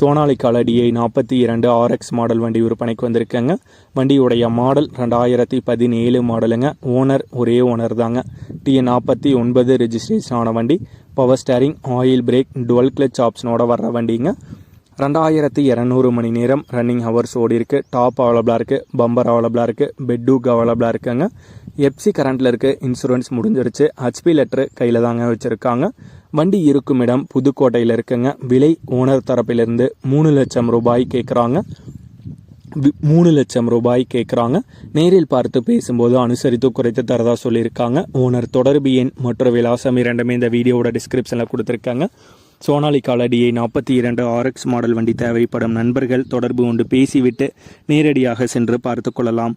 Sonali DI நாற்பத்தி இரண்டு RX model வண்டி விற்பனைக்கு வந்திருக்கேங்க. வண்டியுடைய மாடல் ரெண்டாயிரத்தி பதினேழு மாடலுங்க. ஓனர் ஒரே ஓனர் தாங்க. டிஎன் நாற்பத்தி ஒன்பது ரெஜிஸ்ட்ரேஷன் ஆன வண்டி. Power steering oil brake dual clutch ஆப்ஷனோட வர்ற வண்டிங்க. ரெண்டாயிரத்தி இரநூறு மணி நேரம் ரன்னிங் ஹவர்ஸ் ஓடி இருக்கு. டாப் அவைலபிளாக இருக்குது பம்பர் அவைலபிளாக இருக்குது பெட்டூக் அவைலபிளாக இருக்குங்க. எப்சி கரண்ட்டில் இருக்க. இன்சூரன்ஸ் முடிஞ்சிருச்சு. ஹச்பி லெட்ரு கையில் தாங்க வச்சுருக்காங்க. வண்டி இருக்கும் இடம் புதுக்கோட்டையில் இருக்குங்க. விலை ஓனர் தரப்பிலிருந்து மூணு லட்சம் ரூபாய் கேட்குறாங்க மூணு லட்சம் ரூபாய் கேட்குறாங்க நேரில் பார்த்து பேசும்போது அனுசரித்து குறைத்து தரதா சொல்லியிருக்காங்க. ஓனர் தொடர்பு எண் மற்றும் விலாசம் இரண்டுமே இந்த வீடியோவோட டிஸ்கிரிப்ஷனில் கொடுத்துருக்காங்க. சோனாலி காலடியை நாற்பத்தி இரண்டு ஆர்எக்ஸ் மாடல் வண்டி தேவைப்படும் நண்பர்கள் தொடர்பு கொண்டு பேசிவிட்டு நேரடியாக சென்று பார்த்து கொள்ளலாம்.